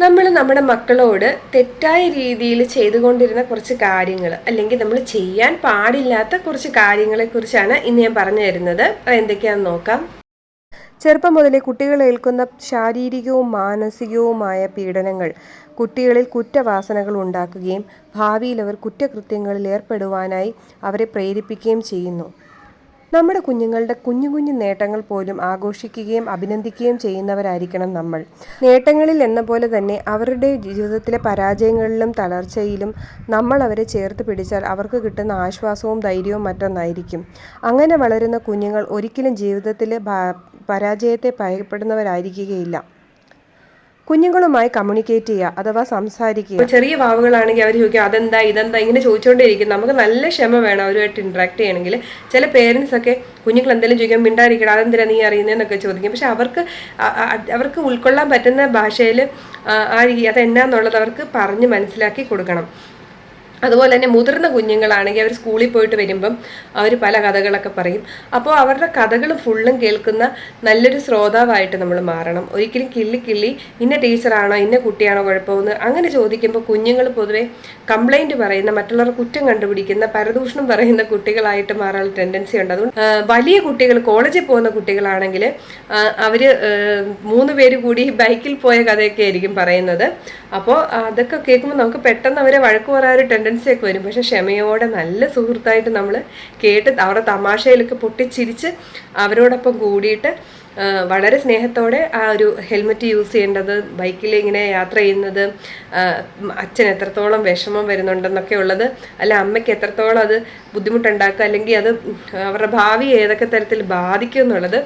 നമ്മൾ നമ്മുടെ മക്കളോട് തെറ്റായ രീതിയിൽ ചെയ്തുകൊണ്ടിരുന്ന കുറച്ച് കാര്യങ്ങൾ അല്ലെങ്കിൽ നമ്മൾ ചെയ്യാൻ പാടില്ലാത്ത കുറച്ച് കാര്യങ്ങളെക്കുറിച്ചാണ് ഇന്ന് ഞാൻ പറഞ്ഞു തരുന്നത്. എന്തൊക്കെയാണെന്ന് നോക്കാം. ചെറുപ്പം മുതലേ കുട്ടികൾ ഏൽക്കുന്ന ശാരീരികവും മാനസികവുമായ പീഡനങ്ങൾ കുട്ടികളിൽ കുറ്റവാസനകൾ ഉണ്ടാക്കുകയും ഭാവിയിൽ അവർ കുറ്റകൃത്യങ്ങളിൽ ഏർപ്പെടുവാനായി അവരെ പ്രേരിപ്പിക്കുകയും ചെയ്യുന്നു. നമ്മുടെ കുഞ്ഞുങ്ങളുടെ കുഞ്ഞു കുഞ്ഞു നേട്ടങ്ങൾ പോലും ആഘോഷിക്കുകയും അഭിനന്ദിക്കുകയും ചെയ്യുന്നവരായിരിക്കണം നമ്മൾ. നേട്ടങ്ങളിൽ എന്ന പോലെ തന്നെ അവരുടെ ജീവിതത്തിലെ പരാജയങ്ങളിലും തളർച്ചയിലും നമ്മൾ അവരെ ചേർത്ത് പിടിച്ചാൽ അവർക്ക് കിട്ടുന്ന ആശ്വാസവും ധൈര്യവും മറ്റൊന്നായിരിക്കും. അങ്ങനെ വളരുന്ന കുഞ്ഞുങ്ങൾ ഒരിക്കലും ജീവിതത്തിലെ പരാജയത്തെ ഭയപ്പെടുന്നവരായിരിക്കുകയില്ല. കുഞ്ഞുങ്ങളുമായി കമ്മ്യൂണിക്കേറ്റ് ചെയ്യുക അഥവാ സംസാരിക്കുക. ചെറിയ വാവുകളാണെങ്കിൽ അവർ ചോദിക്കുക അതെന്താ ഇതെന്താ? ഇങ്ങനെ ചോദിച്ചുകൊണ്ടിരിക്കും നമുക്ക് നല്ല ക്ഷമ വേണം അവരുമായിട്ട് ഇന്ററാക്ട് ചെയ്യണമെങ്കിൽ. ചില പേരൻസ് ഒക്കെ കുഞ്ഞുങ്ങൾ എന്തെങ്കിലും ചോദിക്കാൻ മിണ്ടായിരിക്കണം അതെന്തിനാ നീ അറിയുന്നതെന്നൊക്കെ ചോദിക്കും. പക്ഷെ അവർക്ക് അവർക്ക് ഉൾക്കൊള്ളാൻ പറ്റുന്ന ഭാഷയിൽ ആ രീതി അതെന്നാന്നുള്ളത് അവർക്ക് പറഞ്ഞ് മനസ്സിലാക്കി കൊടുക്കണം. അതുപോലെ തന്നെ മുതിർന്ന കുഞ്ഞുങ്ങളാണെങ്കിൽ അവർ സ്കൂളിൽ പോയിട്ട് വരുമ്പം അവർ പല കഥകളൊക്കെ പറയും. അപ്പോൾ അവരുടെ കഥകൾ ഫുള്ളും കേൾക്കുന്ന നല്ലൊരു ശ്രോതാവായിട്ട് നമ്മൾ മാറണം. ഒരിക്കലും കിള്ളി കിള്ളി ഇന്ന ടീച്ചറാണോ ഇന്ന കുട്ടിയാണോ കുഴപ്പമെന്ന് അങ്ങനെ ചോദിക്കുമ്പോൾ കുഞ്ഞുങ്ങൾ പൊതുവെ കംപ്ലൈന്റ് പറയുന്ന മറ്റുള്ളവർ കുറ്റം കണ്ടുപിടിക്കുന്ന പരദൂഷണം പറയുന്ന കുട്ടികളായിട്ട് മാറാനുള്ള ടെൻഡൻസി ഉണ്ട്. അതുകൊണ്ട് വലിയ കുട്ടികൾ കോളേജിൽ പോകുന്ന കുട്ടികളാണെങ്കിൽ അവർ മൂന്ന് പേര് കൂടി ബൈക്കിൽ പോയ കഥയൊക്കെ ആയിരിക്കും പറയുന്നത്. അപ്പോൾ അതൊക്കെ കേൾക്കുമ്പോൾ നമുക്ക് പെട്ടെന്ന് അവരെ വഴക്ക് പറയാൻ ഒരു ടെൻഡൻസി ഒക്കെ വരും. പക്ഷെ ക്ഷമയോടെ നല്ല സുഹൃത്തായിട്ട് നമ്മൾ കേട്ട് അവരുടെ തമാശയിലൊക്കെ പൊട്ടിച്ചിരിച്ച് അവരോടൊപ്പം കൂടിയിട്ട് വളരെ സ്നേഹത്തോടെ ആ ഒരു ഹെൽമെറ്റ് യൂസ് ചെയ്യേണ്ടത് ബൈക്കിൽ ഇങ്ങനെ യാത്ര ചെയ്യുന്നത് അച്ഛൻ എത്രത്തോളം വിഷമം വരുന്നുണ്ടെന്നൊക്കെ ഉള്ളത് അല്ല അമ്മയ്ക്ക് എത്രത്തോളം അത് ബുദ്ധിമുട്ടുണ്ടാക്കുക അല്ലെങ്കിൽ അത് അവരുടെ ഭാവി ഏതൊക്കെ തരത്തിൽ ബാധിക്കും എന്നുള്ളത്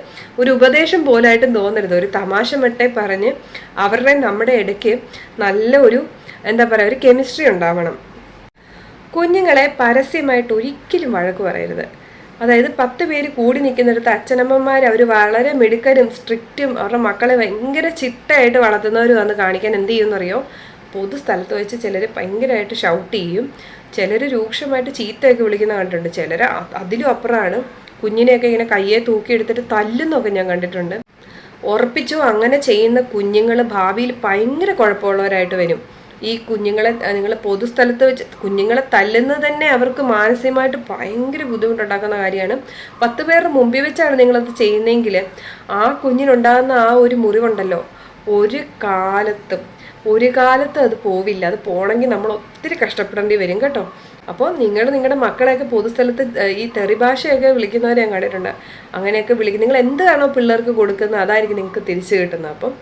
ഒരു ഉപദേശം പോലായിട്ടും തോന്നരുത്. ഒരു തമാശ മട്ടെ പറഞ്ഞ് അവരുടെ നമ്മുടെ ഇടയ്ക്ക് നല്ല ഒരു എന്താ പറയുക ഒരു കെമിസ്ട്രി ഉണ്ടാവണം. കുഞ്ഞുങ്ങളെ പരസ്യമായിട്ട് ഒരിക്കലും വഴക്ക് പറയരുത്. അതായത് പത്ത് പേര് കൂടി നിൽക്കുന്നിടത്ത് അച്ഛനമ്മമാർ അവർ വളരെ മിടുക്കരും സ്ട്രിക്റ്റും അവരുടെ മക്കളെ ഭയങ്കര ചിട്ടയായിട്ട് വളർത്തുന്നവർ വന്ന് കാണിക്കാൻ എന്ത് ചെയ്യുമെന്നറിയോ പൊതു സ്ഥലത്ത് വെച്ച് ചിലർ ഭയങ്കരമായിട്ട് ഷൗട്ട് ചെയ്യും. ചിലർ രൂക്ഷമായിട്ട് ചീത്തയൊക്കെ വിളിക്കുന്ന കണ്ടിട്ടുണ്ട്. ചിലർ അതിലും അപ്പുറമാണ് കുഞ്ഞിനെയൊക്കെ ഇങ്ങനെ കയ്യെ തൂക്കിയെടുത്തിട്ട് തല്ലുന്നൊക്കെ ഞാൻ കണ്ടിട്ടുണ്ട്. ഉറപ്പിച്ചു അങ്ങനെ ചെയ്യുന്ന കുഞ്ഞുങ്ങൾ ഭാവിയിൽ ഭയങ്കര കുഴപ്പമുള്ളവരായിട്ട് വരും. ഈ കുഞ്ഞുങ്ങളെ നിങ്ങൾ പൊതുസ്ഥലത്ത് വെച്ച് കുഞ്ഞുങ്ങളെ തല്ലുന്നത് തന്നെ അവർക്ക് മാനസികമായിട്ട് ഭയങ്കര ബുദ്ധിമുട്ടുണ്ടാക്കുന്ന കാര്യമാണ്. പത്ത് പേരുടെ മുമ്പിൽ വെച്ചാണ് നിങ്ങളത് ചെയ്യുന്നതെങ്കിൽ ആ കുഞ്ഞിനുണ്ടാകുന്ന ആ ഒരു മുറിവുണ്ടല്ലോ ഒരു കാലത്തും ഒരു കാലത്തും അത് പോവില്ല. അത് പോണെങ്കിൽ നമ്മൾ ഒത്തിരി കഷ്ടപ്പെടേണ്ടി വരും കേട്ടോ. അപ്പോൾ നിങ്ങൾ നിങ്ങളുടെ മക്കളെയൊക്കെ പൊതുസ്ഥലത്ത് ഈ തെറി ഭാഷയൊക്കെ വിളിക്കുന്നവരെ ഞാൻ കണ്ടിട്ടുണ്ട്. അങ്ങനെയൊക്കെ വിളിക്കും നിങ്ങൾ എന്താണോ പിള്ളേർക്ക് കൊടുക്കുന്നത് അതായിരിക്കും നിങ്ങൾക്ക് തിരിച്ചു കിട്ടുന്നത്. അപ്പം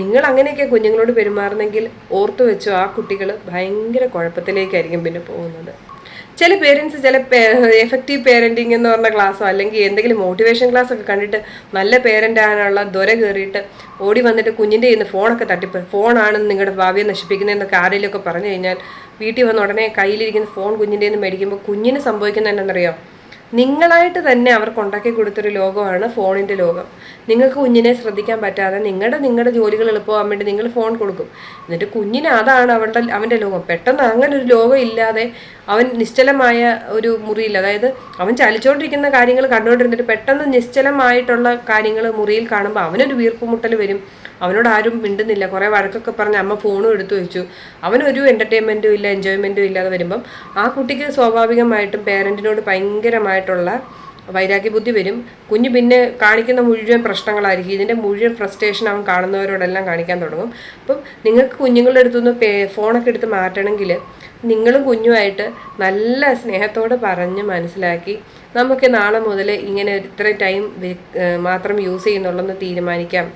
നിങ്ങൾ അങ്ങനെയൊക്കെ കുഞ്ഞുങ്ങളോട് പെരുമാറുന്നെങ്കിൽ ഓർത്തു വെച്ചോ ആ കുട്ടികൾ ഭയങ്കര കുഴപ്പത്തിലേക്കായിരിക്കും പിന്നെ പോകുന്നത്. ചില പേരൻസ് ചില എഫക്റ്റീവ് പേരന്റിങ് എന്ന് പറഞ്ഞ ക്ലാസ്സോ അല്ലെങ്കിൽ എന്തെങ്കിലും മോട്ടിവേഷൻ ക്ലാസ്സൊക്കെ കണ്ടിട്ട് നല്ല പേരന്റ് ആകാനുള്ള ദൊര കയറിയിട്ട് ഓടി വന്നിട്ട് കുഞ്ഞിന്റെ നിന്ന് ഫോണൊക്കെ തട്ടിപ്പ്. ഫോണാണ് നിങ്ങളുടെ ഭാവിയെ നശിപ്പിക്കുന്നതെന്നൊക്കെ ആരെങ്കിലുമൊക്കെ പറഞ്ഞു കഴിഞ്ഞാൽ വീട്ടിൽ വന്ന ഉടനെ കയ്യിലിരിക്കുന്ന ഫോൺ കുഞ്ഞിന്റെ നിന്ന് മേടിക്കുമ്പോൾ കുഞ്ഞിന് സംഭവിക്കുന്നത് എന്താണെന്നറിയോ? നിങ്ങളായിട്ട് തന്നെ അവർക്ക് ഉണ്ടാക്കി കൊടുത്തൊരു ലോകമാണ് ഫോണിന്റെ ലോകം. നിങ്ങൾക്ക് കുഞ്ഞിനെ ശ്രദ്ധിക്കാൻ പറ്റാതെ നിങ്ങളുടെ നിങ്ങളുടെ ജോലികൾ എളുപ്പമാകാൻ വേണ്ടി നിങ്ങൾ ഫോൺ കൊടുക്കും. എന്നിട്ട് കുഞ്ഞിന് അതാണ് അവളുടെ അവന്റെ ലോകം. പെട്ടെന്ന് അങ്ങനെ ഒരു ലോകം ഇല്ലാതെ അവൻ നിശ്ചലമായ ഒരു മുറിയിൽ അതായത് അവൻ ചലിച്ചുകൊണ്ടിരിക്കുന്ന കാര്യങ്ങൾ കണ്ടുകൊണ്ടിരുന്നിട്ട് പെട്ടെന്ന് നിശ്ചലമായിട്ടുള്ള കാര്യങ്ങൾ മുറിയിൽ കാണുമ്പോൾ അവനൊരു വീർപ്പുമുട്ടൽ വരും. അവനോട് ആരും മിണ്ടുന്നില്ല. കുറേ വഴക്കൊക്കെ പറഞ്ഞ് അമ്മ ഫോണും എടുത്തു വെച്ചു. അവനൊരു എന്റർടൈൻമെന്റും ഇല്ല എൻജോയ്മെന്റും ഇല്ലാതെ വരുമ്പം ആ കുട്ടിക്ക് സ്വാഭാവികമായിട്ടും പേരന്റിനോട് ഭയങ്കരമായിട്ടുള്ള വൈരാഗ്യ ബുദ്ധി വരും. കുഞ്ഞ് പിന്നെ കാണിക്കുന്ന മുഴുവൻ പ്രശ്നങ്ങളായിരിക്കും. ഇതിന്റെ മുഴുവൻ ഫ്രസ്ട്രേഷൻ അവൻ കാണുന്നവരോടെല്ലാം കാണിക്കാൻ തുടങ്ങും. അപ്പം നിങ്ങൾക്ക് കുഞ്ഞുങ്ങളുടെ അടുത്തുനിന്ന് പേ ഫോണൊക്കെ എടുത്ത് മാറ്റണമെങ്കിൽ നിങ്ങളും കുഞ്ഞുമായിട്ട് നല്ല സ്നേഹത്തോടെ പറഞ്ഞ് മനസ്സിലാക്കി നമുക്ക് നാളെ മുതൽ ഇങ്ങനെ ഇത്ര ടൈം മാത്രം യൂസ് ചെയ്യുന്നുള്ളെന്ന് തീരുമാനിക്കാം.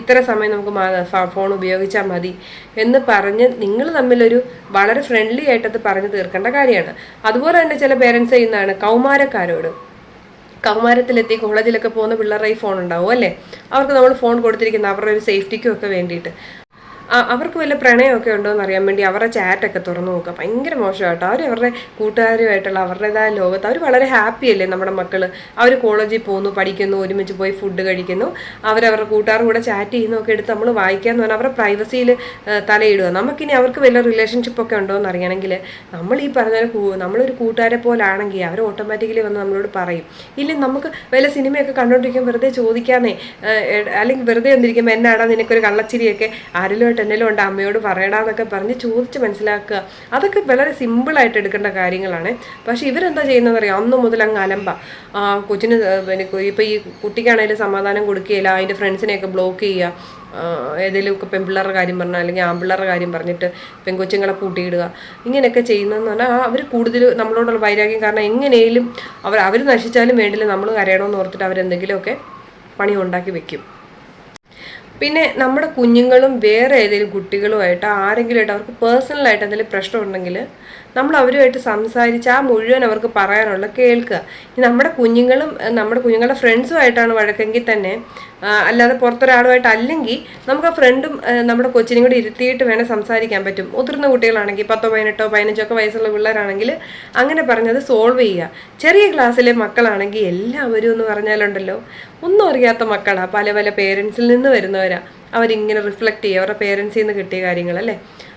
ഇത്ര സമയം നമുക്ക് ഫോൺ ഉപയോഗിച്ചാൽ മതി എന്ന് പറഞ്ഞ് നിങ്ങൾ തമ്മിലൊരു വളരെ ഫ്രണ്ട്ലി ആയിട്ടത് പറഞ്ഞു തീർക്കേണ്ട കാര്യമാണ്. അതുപോലെ തന്നെ ചില പേരൻസ് ചെയ്യുന്നതാണ് കൗമാരക്കാരോട്. കൗമാരത്തിലെത്തി കോളേജിലൊക്കെ പോകുന്ന പിള്ളേരുടെ ഈ ഫോൺ ഉണ്ടാവും അല്ലേ? അവർക്ക് നമ്മൾ ഫോൺ കൊടുത്തിരിക്കുന്ന അവരുടെ ഒരു സേഫ്റ്റിക്കും ഒക്കെ വേണ്ടിയിട്ട്. അവർക്ക് വല്ല പ്രണയമൊക്കെ ഉണ്ടോ എന്ന് അറിയാൻ വേണ്ടി അവരുടെ ചാറ്റൊക്കെ തുറന്നു നോക്കുക. ഭയങ്കര മോശമായിട്ടോ അവർ അവരുടെ കൂട്ടുകാരുമായിട്ടുള്ള അവരുടേതായ ലോകത്ത് അവർ വളരെ ഹാപ്പി അല്ലേ നമ്മുടെ മക്കൾ അവർ കോളേജിൽ പോകുന്നു പഠിക്കുന്നു ഒരുമിച്ച് പോയി ഫുഡ് കഴിക്കുന്നു. അവരവരുടെ കൂട്ടുകാരുടെ കൂടെ ചാറ്റ് ചെയ്യുന്നൊക്കെ എടുത്ത് നമ്മൾ വായിക്കാന്ന് പറഞ്ഞാൽ അവരുടെ പ്രൈവസിയിൽ തലയിടുക. നമുക്കിനി അവർക്ക് വല്ല റിലേഷൻഷിപ്പ് ഒക്കെ ഉണ്ടോ എന്ന് അറിയണമെങ്കിൽ നമ്മൾ ഈ പറഞ്ഞ നമ്മളൊരു കൂട്ടുകാരെ പോലാണെങ്കിൽ അവർ ഓട്ടോമാറ്റിക്കലി വന്ന് നമ്മളോട് പറയും. ഇല്ലെങ്കിൽ നമുക്ക് വല്ല സിനിമയൊക്കെ കണ്ടുകൊണ്ടിരിക്കുമ്പോൾ വെറുതെ ചോദിക്കാന്നേ. അല്ലെങ്കിൽ വെറുതെ വന്നിരിക്കുമ്പോൾ എന്നാടാ നിനക്കൊരു കള്ളച്ചിരിയൊക്കെ? ആരെങ്കിലുമായിട്ട് ബുദ്ധിമുട്ട് ഉണ്ട് അമ്മയോട് പറയടാന്നൊക്കെ പറഞ്ഞ് ചോദിച്ച് മനസ്സിലാക്കുക. അതൊക്കെ വളരെ സിമ്പിളായിട്ട് എടുക്കേണ്ട കാര്യങ്ങളാണ്. പക്ഷേ ഇവരെന്താ ചെയ്യുന്നത് അറിയാം അന്ന് മുതൽ അങ്ങ് അലമ്പ. കൊച്ചിന് പിന്നെ ഇപ്പോൾ ഈ കുട്ടിക്കാണെങ്കിലും സമാധാനം കൊടുക്കുകയില്ല അതിന്റെ ഫ്രണ്ട്സിനെയൊക്കെ ബ്ലോക്ക് ചെയ്യുക. ഏതെങ്കിലും ഒക്കെ പെൺപിള്ളേരുടെ കാര്യം പറഞ്ഞാൽ അല്ലെങ്കിൽ ആൺപിള്ളേരുടെ കാര്യം പറഞ്ഞിട്ട് പെൺകൊച്ചുങ്ങളെ കൂട്ടിയിടുക. ഇങ്ങനെയൊക്കെ ചെയ്യുന്നതെന്ന് പറഞ്ഞാൽ അവർ കൂടുതൽ നമ്മളോടുള്ള വൈരാഗ്യം കാരണം എങ്ങനെയും അവർ അവർ നശിച്ചാലും വേണ്ടില്ല നമ്മൾ കരയണമെന്ന് ഓർത്തിട്ട് അവരെന്തെങ്കിലുമൊക്കെ പണി ഉണ്ടാക്കി വെക്കും. പിന്നെ നമ്മുടെ കുഞ്ഞുങ്ങളും വേറെ ഏതെങ്കിലും കുട്ടികളുമായിട്ട് ആരെങ്കിലുമായിട്ട് അവർക്ക് പേഴ്സണലായിട്ട് എന്തെങ്കിലും പ്രശ്നം ഉണ്ടെങ്കിൽ നമ്മൾ അവരുമായിട്ട് സംസാരിച്ച് ആ മുഴുവൻ അവർക്ക് പറയാനുള്ള കേൾക്കുക. നമ്മുടെ കുഞ്ഞുങ്ങളും നമ്മുടെ കുഞ്ഞുങ്ങളുടെ ഫ്രണ്ട്സുമായിട്ടാണ് വഴക്കെങ്കിൽ തന്നെ അല്ലാതെ പുറത്തൊരാളുമായിട്ട് അല്ലെങ്കിൽ നമുക്ക് ആ ഫ്രണ്ടും നമ്മുടെ കൊച്ചിനും കൂടി ഇരുത്തിയിട്ട് വേണം സംസാരിക്കാൻ പറ്റും. മുതിർന്ന കുട്ടികളാണെങ്കിൽ പത്തോ പതിനെട്ടോ പതിനഞ്ചോ ഒക്കെ വയസ്സുള്ള പിള്ളേരാണെങ്കിൽ അങ്ങനെ പറഞ്ഞത് സോൾവ് ചെയ്യുക. ചെറിയ ക്ലാസ്സിലെ മക്കളാണെങ്കിൽ എല്ലാവരും എന്ന് പറഞ്ഞാലുണ്ടല്ലോ ഒന്നും അറിയാത്ത മക്കളാണ് പല പല പേരൻസിൽ നിന്ന് വരുന്നവരാണ് അവരിങ്ങനെ റിഫ്ലക്റ്റ് ചെയ്യുക. അവരുടെ പേരൻസിൽ നിന്ന് കിട്ടിയ കാര്യങ്ങളല്ലേ.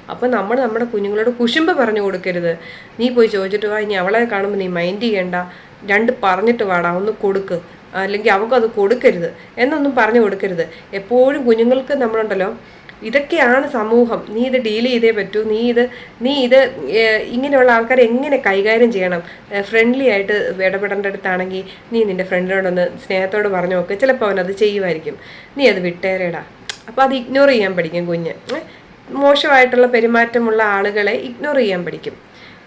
അപ്പോൾ നമ്മൾ നമ്മുടെ കുഞ്ഞുങ്ങളോട് കുശുമ്പ് പറഞ്ഞു കൊടുക്കരുത്. നീ പോയി ചോദിച്ചിട്ട് വാ ഇനി അവളെ കാണുമ്പോൾ നീ മൈൻഡ് ചെയ്യണ്ട. രണ്ട് പറഞ്ഞിട്ട് വാടാ ഒന്ന് കൊടുക്ക്. അല്ലെങ്കിൽ അവൾക്കത് കൊടുക്കരുത്. എന്നൊന്നും പറഞ്ഞു കൊടുക്കരുത്. എപ്പോഴും കുഞ്ഞുങ്ങൾക്ക് നമ്മളുണ്ടല്ലോ ഇതൊക്കെയാണ് സമൂഹം. നീ ഇത് ഡീൽ ചെയ്തേ പറ്റൂ. നീ ഇത് നീ ഇത് ഇങ്ങനെയുള്ള ആൾക്കാരെ എങ്ങനെ കൈകാര്യം ചെയ്യണം? ഫ്രണ്ട്ലി ആയിട്ട് ഇടപെടേണ്ട അടുത്താണെങ്കിൽ നീ നിന്റെ ഫ്രണ്ടിനോടൊന്ന് സ്നേഹത്തോട് പറഞ്ഞു നോക്ക്. ചിലപ്പോൾ അവനത് ചെയ്യുമായിരിക്കും. നീ അത് വിട്ടേരേടാ. അപ്പോൾ അത് ഇഗ്നോർ ചെയ്യാൻ പഠിക്കും കുഞ്ഞ്. മോശമായിട്ടുള്ള പെരുമാറ്റമുള്ള ആളുകളെ ഇഗ്നോർ ചെയ്യാൻ പഠിക്കും.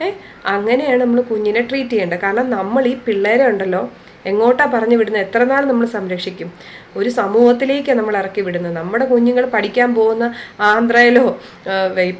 ഏ? അങ്ങനെയാണ് നമ്മൾ കുഞ്ഞിനെ ട്രീറ്റ് ചെയ്യേണ്ടത്. കാരണം നമ്മൾ ഈ പിള്ളേരെ ഉണ്ടല്ലോ എങ്ങോട്ടാ പറഞ്ഞു വിടുന്നത്? എത്ര നാൾ നമ്മൾ സംരക്ഷിക്കും? ഒരു സമൂഹത്തിലേക്കാണ് നമ്മൾ ഇറക്കി വിടുന്നത്. നമ്മുടെ കുഞ്ഞുങ്ങൾ പഠിക്കാൻ പോകുന്ന ആന്ധ്രയിലോ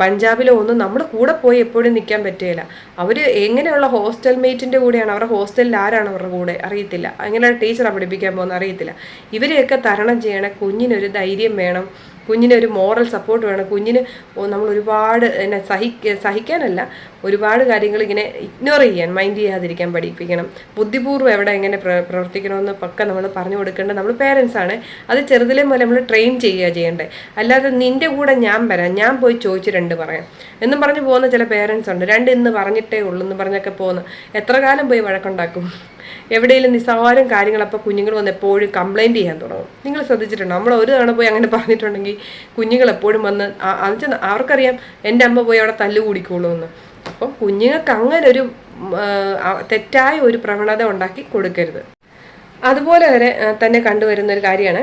പഞ്ചാബിലോ ഒന്നും നമ്മുടെ കൂടെ പോയി എപ്പോഴും നിൽക്കാൻ പറ്റുകയില്ല. അവർ എങ്ങനെയുള്ള ഹോസ്റ്റൽ മേറ്റിന്റെ കൂടെയാണ്? അവരുടെ ഹോസ്റ്റലിൽ ആരാണ് അവരുടെ കൂടെ? അറിയത്തില്ല. എങ്ങനെയാണ് ടീച്ചറാണ് പഠിപ്പിക്കാൻ പോകുന്നത്? അറിയത്തില്ല. ഇവരെയൊക്കെ തരണം ചെയ്യണേ. കുഞ്ഞിനൊരു ധൈര്യം വേണം. കുഞ്ഞിന് ഒരു മോറൽ സപ്പോർട്ട് വേണം. കുഞ്ഞിന് നമ്മൾ ഒരുപാട് എന്നെ സഹിക്ക സഹിക്കാനല്ല ഒരുപാട് കാര്യങ്ങൾ ഇങ്ങനെ ഇഗ്നോർ ചെയ്യാൻ മൈൻഡ് ചെയ്യാതിരിക്കാൻ പഠിപ്പിക്കണം. ബുദ്ധിപൂർവം എവിടെ എങ്ങനെ പ്രവർത്തിക്കണമെന്ന് പക്ക നമ്മൾ പറഞ്ഞു കൊടുക്കേണ്ടത് നമ്മൾ പേരൻസ് ആണ്. അത് ചെറുതിലെ പോലെ നമ്മൾ ട്രെയിൻ ചെയ്യുക ചെയ്യേണ്ടത് അല്ലാതെ നിന്റെ കൂടെ ഞാൻ വരാം. ഞാൻ പോയി ചോദിച്ച് രണ്ട് പറയാം. എന്നും പറഞ്ഞു പോകുന്ന ചില പേരൻസ് ഉണ്ട്. രണ്ട് ഇന്ന് പറഞ്ഞിട്ടേ ഉള്ളൂ എന്ന് പറഞ്ഞൊക്കെ പോകുന്നു. എത്ര കാലം പോയി വഴക്കുണ്ടാക്കും? എവിടെയെങ്കിലും നിസ്സാരം കാര്യങ്ങൾ അപ്പോൾ കുഞ്ഞുങ്ങൾ വന്ന് എപ്പോഴും കംപ്ലൈന്റ് ചെയ്യാൻ തുടങ്ങും. നിങ്ങൾ ശ്രദ്ധിച്ചിട്ടുണ്ടോ? നമ്മൾ ഒരു തവണ പോയി അങ്ങനെ പറഞ്ഞിട്ടുണ്ടെങ്കിൽ കുഞ്ഞുങ്ങൾ എപ്പോഴും വന്ന് അത് അവർക്കറിയാം എന്റെ അമ്മ പോയി അവിടെ തല്ല് കൂടിക്കോളൂ എന്ന്. അപ്പം കുഞ്ഞുങ്ങൾക്ക് അങ്ങനെ ഒരു തെറ്റായ ഒരു പ്രവണത ഉണ്ടാക്കി കൊടുക്കരുത്. അതുപോലെ വരെ തന്നെ കണ്ടുവരുന്ന ഒരു കാര്യമാണ്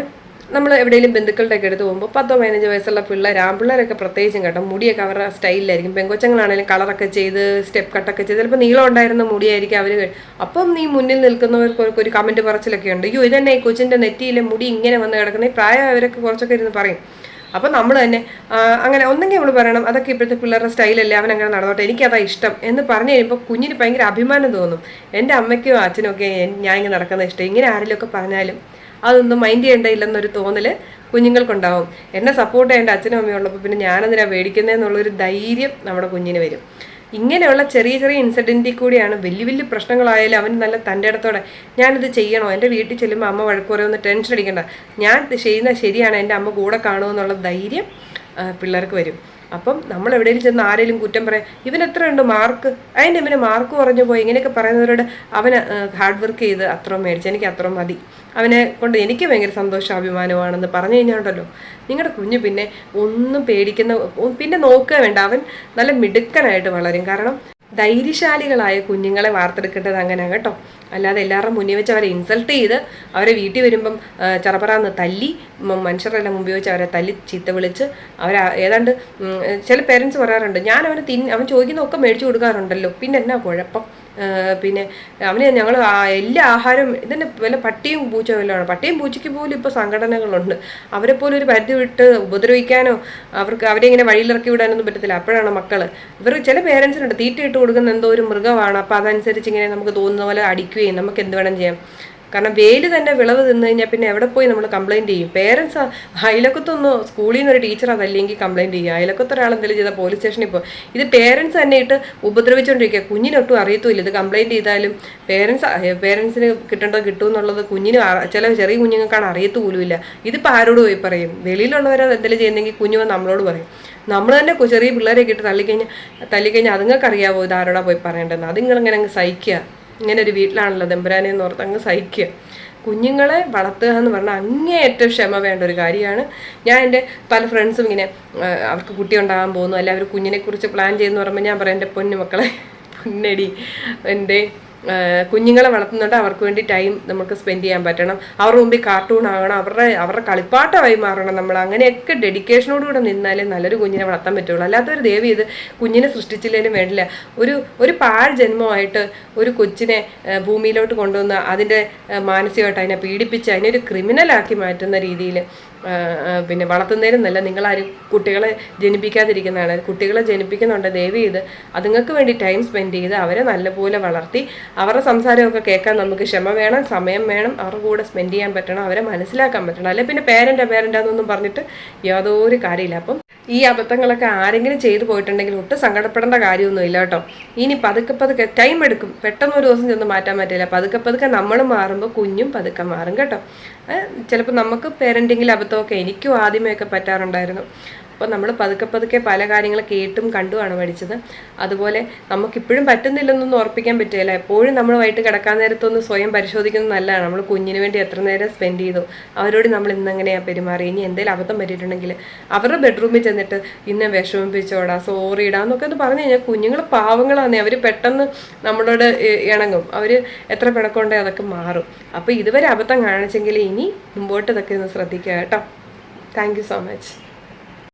നമ്മൾ എവിടെയെങ്കിലും ബന്ധുക്കളുടെ ഒക്കെ എടുത്ത് പോകുമ്പോൾ പത്തോ പതിനഞ്ച് വയസ്സുള്ള പിള്ളേർ ആൺപിള്ളേരൊക്കെ പ്രത്യേകിച്ചും കേട്ടോ. മുടിയൊക്കെ അവരുടെ സ്റ്റൈലിലായിരിക്കും. പെങ്കൊച്ചങ്ങളാണെങ്കിലും കളറൊക്കെ ചെയ്ത് സ്റ്റെപ്പ് കട്ടൊക്കെ ചെയ്ത് ചിലപ്പോൾ നീളം ഉണ്ടായിരുന്ന മുടിയായിരിക്കും അവർ അപ്പം നീ മുന്നിൽ നിൽക്കുന്നവർക്ക് ഒരു കമന്റ് പറച്ചിലൊക്കെ ഉണ്ട്. അയ്യോ ഇതന്നെ ഈ കൊച്ചിന്റെ നെറ്റിയിലെ മുടി ഇങ്ങനെ വന്ന് കിടക്കുന്ന. ഈ പ്രായം അവരൊക്കെ കുറച്ചൊക്കെ ഇരുന്ന് പറയും. അപ്പം നമ്മൾ തന്നെ അങ്ങനെ ഒന്നെങ്കിൽ നമ്മൾ പറയണം അതൊക്കെ ഇപ്പോഴത്തെ പിള്ളേരുടെ സ്റ്റൈലല്ലേ അവൻ അങ്ങനെ നടന്നോട്ടെ. എനിക്കതാ ഇഷ്ടം. എന്ന് പറഞ്ഞു കഴിയുമ്പോൾ കുഞ്ഞിന് ഭയങ്കര അഭിമാനം തോന്നും. എന്റെ അമ്മയ്ക്കും അച്ഛനും ഒക്കെ ഞാൻ ഇങ്ങനെ നടക്കുന്ന ഇഷ്ടം. ഇങ്ങനെ ആരെങ്കിലുമൊക്കെ പറഞ്ഞാലും അതൊന്നും മൈൻഡ് ചെയ്യേണ്ടയില്ലെന്നൊരു തോന്നൽ കുഞ്ഞുങ്ങൾക്കുണ്ടാവും. എന്നെ സപ്പോർട്ട് ചെയ്യേണ്ട അച്ഛനും അമ്മയും ഉള്ളപ്പോൾ പിന്നെ ഞാനതിനാ മേടിക്കുന്നതെന്നുള്ളൊരു ധൈര്യം നമ്മുടെ കുഞ്ഞിന് വരും. ഇങ്ങനെയുള്ള ചെറിയ ചെറിയ ഇൻസിഡന്റിൽ കൂടിയാണ് വലിയ വലിയ പ്രശ്നങ്ങളായാലും അവൻ നല്ല തന്റെ ഇടത്തോടെ ഞാനിത് ചെയ്യണോ? എന്റെ വീട്ടിൽ ചെല്ലുമ്പോൾ അമ്മ വഴക്ക് പറയുമെന്ന് ടെൻഷൻ അടിക്കണ്ട. ഞാൻ ചെയ്യുന്ന ശരിയാണ് എന്റെ അമ്മ കൂടെ കാണുമെന്നുള്ള ധൈര്യം പിള്ളേർക്ക് വരും. അപ്പം നമ്മൾ എവിടെയെങ്കിലും ചെന്ന് ആരെങ്കിലും കുറ്റം പറയാം ഇവൻ എത്ര ഉണ്ട് മാർക്ക്? അതിന്റെ ഇവന് മാർക്ക് കുറഞ്ഞു പോയി. ഇങ്ങനെയൊക്കെ പറയുന്നവരോട് അവന് ഹാർഡ് വർക്ക് ചെയ്ത് അത്രയും മേടിച്ച് എനിക്ക് അത്രയും മതി. അവനെ കൊണ്ട് എനിക്ക് ഭയങ്കര സന്തോഷം അഭിമാനമാണെന്ന് പറഞ്ഞു കഴിഞ്ഞാണ്ടല്ലോ നിങ്ങളുടെ കുഞ്ഞ് പിന്നെ ഒന്നും പേടിക്കുന്ന പിന്നെ നോക്കുക വേണ്ട. അവൻ നല്ല മിടുക്കനായിട്ട് വളരും. കാരണം ധൈര്യശാലികളായ കുഞ്ഞുങ്ങളെ വാർത്തെടുക്കേണ്ടത് അങ്ങനെ കേട്ടോ. അല്ലാതെ എല്ലാവരുടെ മുന്നിൽ വെച്ച് അവരെ ഇൻസൾട്ട് ചെയ്ത് അവരെ വീട്ടിൽ വരുമ്പം ചെറപ്പറാന്ന് തല്ലി മനുഷ്യരെല്ലാം മുമ്പിൽ വെച്ച് അവരെ തല്ലി ചീത്ത വിളിച്ച് അവരെ ഏതാണ്ട് ചില പേരൻസ് പറയാറുണ്ട് ഞാൻ അവന് തിൻ അവൻ ചോദിക്കുന്ന ഒക്കെ മേടിച്ചു കൊടുക്കാറുണ്ടല്ലോ പിന്നെ എന്നാ കുഴപ്പം? പിന്നെ അവന് ഞങ്ങൾ എല്ലാ ആഹാരവും ഇതിന്റെ വല്ല പട്ടിയും പൂച്ച വല്ലതാണ് പട്ടിയും പൂച്ചയ്ക്ക് പോലും ഇപ്പോൾ സംഘടനകളുണ്ട്. അവരെ പോലും ഒരു പരിധി വിട്ട് ഉപദ്രവിക്കാനോ അവർക്ക് അവരെ ഇങ്ങനെ വഴിയിലിറക്കി വിടാനൊന്നും പറ്റത്തില്ല. അപ്പോഴാണ് മക്കൾ ഇവർ ചില പേരൻസിനുണ്ട് തീറ്റ ഇട്ട് കൊടുക്കുന്ന എന്തോ ഒരു മൃഗമാണ്. അപ്പോൾ അതനുസരിച്ച് ഇങ്ങനെ നമുക്ക് തോന്നുന്ന പോലെ അടിക്കുകയും നമുക്ക് എന്ത് വേണം ചെയ്യാം? കാരണം വെയിൽ തന്നെ വിളവ് തിന്നു കഴിഞ്ഞാൽ പിന്നെ എവിടെ പോയി നമ്മൾ കംപ്ലയിന്റ് ചെയ്യും? പേരൻസ് അയലക്കത്തൊന്ന് സ്കൂളിൽ നിന്ന് ഒരു ടീച്ചർ അതല്ലെങ്കിൽ കംപ്ലയിന്റ് ചെയ്യുക അയലക്കത്ത് ഒരാൾ എന്തെങ്കിലും ചെയ്താൽ പോലീസ് സ്റ്റേഷനിൽ പോകും ഇത് പേരൻസ് തന്നെ ഇട്ട് ഉപദ്രവിച്ചുകൊണ്ടിരിക്കുക കുഞ്ഞിനൊട്ടും അറിയത്തുമില്ല. ഇത് കംപ്ലയിന്റ് ചെയ്താലും പേരൻസ് പേരൻസിന് കിട്ടേണ്ടത് കിട്ടും എന്നുള്ളത് കുഞ്ഞിന് ചില ചെറിയ കുഞ്ഞുങ്ങൾക്കാണ് അറിയത്തു പോലുമില്ല ഇതിപ്പോൾ ആരോട് പോയി പറയും? വെളിയിലുള്ളവരത് എന്തെങ്കിലും ചെയ്യുന്നെങ്കിൽ കുഞ്ഞു നമ്മളോട് പറയും. നമ്മൾ തന്നെ ചെറിയ പിള്ളേരെ കിട്ടി തള്ളിക്കഴിഞ്ഞാൽ തള്ളിക്കഴിഞ്ഞാൽ അതുങ്ങൾക്ക് അറിയാവോ ഇത് ആരോടാ പോയി പറയേണ്ടതെന്ന്? അതിങ്ങളിങ്ങനെ അങ്ങ് സഹിക്കുക ഇങ്ങനെ ഒരു വീട്ടിലാണല്ലോ ദമ്പരാനെ എന്ന് ഓർത്ത് അങ്ങ് സഹിക്കുക. കുഞ്ഞുങ്ങളെ വളർത്തുക എന്ന് പറഞ്ഞാൽ അങ്ങേയറ്റം ക്ഷമ വേണ്ട ഒരു കാര്യമാണ്. ഞാൻ എന്റെ പല ഫ്രണ്ട്സും ഇങ്ങനെ അവർക്ക് കുട്ടി ഉണ്ടാകാൻ പോകുന്നു. അല്ല അവർ കുഞ്ഞിനെ കുറിച്ച് പ്ലാൻ ചെയ്യുന്നു പറയുമ്പോൾ ഞാൻ പറയാം എന്റെ പൊന്നു മക്കളെ പൊന്നടി എന്റെ കുഞ്ഞുങ്ങളെ വളർത്തുന്നുണ്ട് അവർക്ക് വേണ്ടി ടൈം നമുക്ക് സ്പെൻഡ് ചെയ്യാൻ പറ്റണം. അവരുടെ മുമ്പിൽ കാർട്ടൂൺ ആകണം അവരുടെ അവരുടെ കളിപ്പാട്ടമായി മാറണം നമ്മൾ. അങ്ങനെയൊക്കെ ഡെഡിക്കേഷനോടുകൂടെ നിന്നാലേ നല്ലൊരു കുഞ്ഞിനെ വളർത്താൻ പറ്റുള്ളൂ. അല്ലാത്തൊരു ദേവി ഇത് കുഞ്ഞിനെ സൃഷ്ടിച്ചില്ലേലും വേണ്ടില്ല. ഒരു ഒരു പാഴ് ജന്മമായിട്ട് ഒരു കൊച്ചിനെ ഭൂമിയിലോട്ട് കൊണ്ടുവന്ന് അതിന്റെ മാനസികമായിട്ട് അതിനെ പീഡിപ്പിച്ച് അതിനെ ഒരു ക്രിമിനലാക്കി മാറ്റുന്ന രീതിയിൽ പിന്നെ വളർത്തുന്നതിനും നല്ല. നിങ്ങളാരും കുട്ടികളെ ജനിപ്പിക്കാതിരിക്കുന്നതാണ്. കുട്ടികളെ ജനിപ്പിക്കുന്നുണ്ട് ദയവ് ചെയ്ത് അതുങ്ങൾക്ക് വേണ്ടി ടൈം സ്പെൻഡ് ചെയ്ത് അവരെ നല്ലപോലെ വളർത്തി അവരുടെ സംസാരമൊക്കെ കേൾക്കാൻ നമുക്ക് ക്ഷമ വേണം സമയം വേണം അവരുടെ കൂടെ സ്പെൻഡ് ചെയ്യാൻ പറ്റണം അവരെ മനസ്സിലാക്കാൻ പറ്റണം. അല്ലെ? പിന്നെ പേരന്റാ പേരന്റാന്നൊന്നും പറഞ്ഞിട്ട് യാതൊരു കാര്യമില്ല. അപ്പം ഈ അബദ്ധങ്ങളൊക്കെ ആരെങ്കിലും ചെയ്തു പോയിട്ടുണ്ടെങ്കിൽ ഒട്ടും സങ്കടപ്പെടേണ്ട കാര്യമൊന്നുമില്ല കേട്ടോ. ഇനി പതുക്കെ പതുക്കെ ടൈം എടുക്കും. പെട്ടെന്ന് ഒരു ദിവസം ചെന്ന് മാറ്റാൻ പറ്റില്ല. പതുക്കെ പതുക്കെ നമ്മൾ മാറുമ്പോൾ കുഞ്ഞും പതുക്കെ മാറും കേട്ടോ. ചിലപ്പോൾ നമുക്ക് പേരന്റിങ്ങിൽ അബദ്ധമൊക്കെ എനിക്കും ആദ്യമേ ഒക്കെ പറ്റാറുണ്ടായിരുന്നു. അപ്പോൾ നമ്മൾ പതുക്കെ പതുക്കെ പല കാര്യങ്ങൾ കേട്ടും കണ്ടുമാണ് പഠിച്ചത്. അതുപോലെ നമുക്കിപ്പോഴും പറ്റുന്നില്ലെന്നൊന്നും ഉറപ്പിക്കാൻ പറ്റില്ല. എപ്പോഴും നമ്മൾ വൈകിട്ട് കിടക്കാൻ നേരത്തൊന്ന് സ്വയം പരിശോധിക്കുന്നത് നല്ലതാണ്. നമ്മൾ കുഞ്ഞിന് വേണ്ടി എത്ര നേരം സ്പെൻഡ് ചെയ്തു അവരോട് നമ്മൾ ഇന്നെങ്ങനെയാണ് പെരുമാറി ഇനി എന്തെങ്കിലും അബദ്ധം പറ്റിയിട്ടുണ്ടെങ്കിൽ അവരുടെ ബെഡ്റൂമിൽ ചെന്നിട്ട് ഇന്നെ വിഷമിപ്പിച്ചോടാ സോറി ഇടാ എന്നൊക്കെ ഒന്ന് പറഞ്ഞു കഴിഞ്ഞാൽ കുഞ്ഞുങ്ങൾ പാവങ്ങളാണ് അവർ പെട്ടെന്ന് നമ്മളോട് ഇണങ്ങും. അവർ എത്ര പിണക്കമുണ്ടോ അതൊക്കെ മാറും. അപ്പോൾ ഇതുവരെ അബദ്ധം കാണിച്ചെങ്കിൽ ഇനി മുമ്പോട്ട് ഇതൊക്കെ ഒന്ന് ശ്രദ്ധിക്കുക കേട്ടോ. Thank you so much